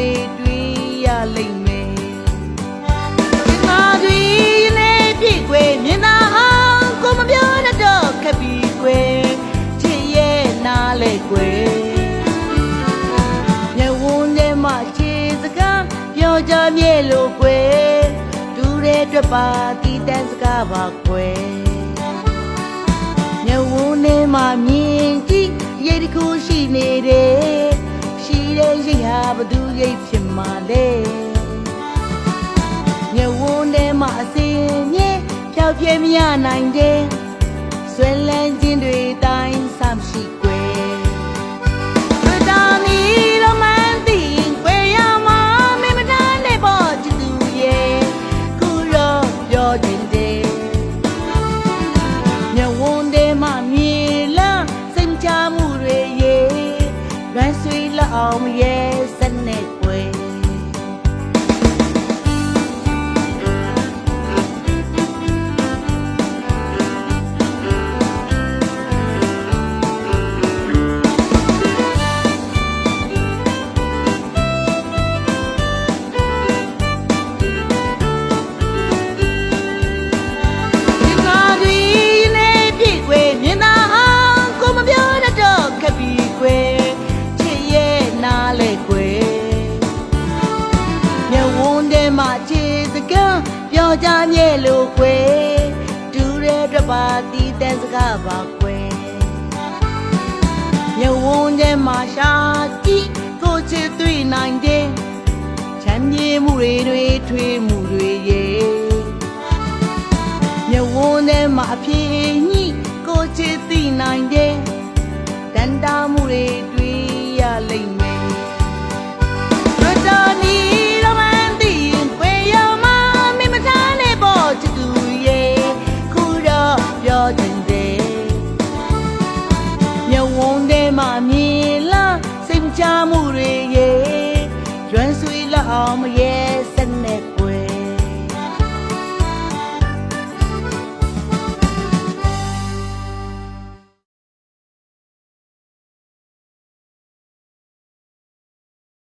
တွေတွေ့ရလိမ့်မယ်ဒီမှာတွေနေပြည့်ွယ်မြင်သာအောင်ကိုမပြောတတ်တော့ခက်ပြီးွယ်ချစ်ရဲ့နားလေွယ်မျက်ဝန်းထဲမှာခြေစကားပြောကြမြဲလို့ွယ်ဒူတဲ့အတွက်ပါတီးတန်းစကားပါွယ်မျက်ဝန်းထဲမှာမြင်ကြည့် တဲ့ရိတ်ဟာဘသူရိတ်ဖြစ်မှာလဲမျက်ဝန်းထဲမှာအစင်မြဲဖြောက်ပြဲမရနိုင်တဲ့ဆွဲ ကံပြောကြမြဲလို့ွယ်ဒူတဲ့အတွက်ပါတီးတဲ့စကားပါွယ်မျက်ဝန်းထဲမှာရှာကြည့်ကိုချစ်တွေ့နိုင်တဲ့ချမ်းမြေမှုတွေတွေထွေးမှုတွေရဲ့မြဝန်းထဲမှာအဖြစ်ညိကိုချစ်သိနိုင်တဲ့တန်တာမှုတွေ တော့ပြောတင်တယ်မြဝန်းထဲမှာမြင်လားစိတ်မချမှုတွေရဲ့ရွှမ်းဆွေးလောက်အောင်မရဲ့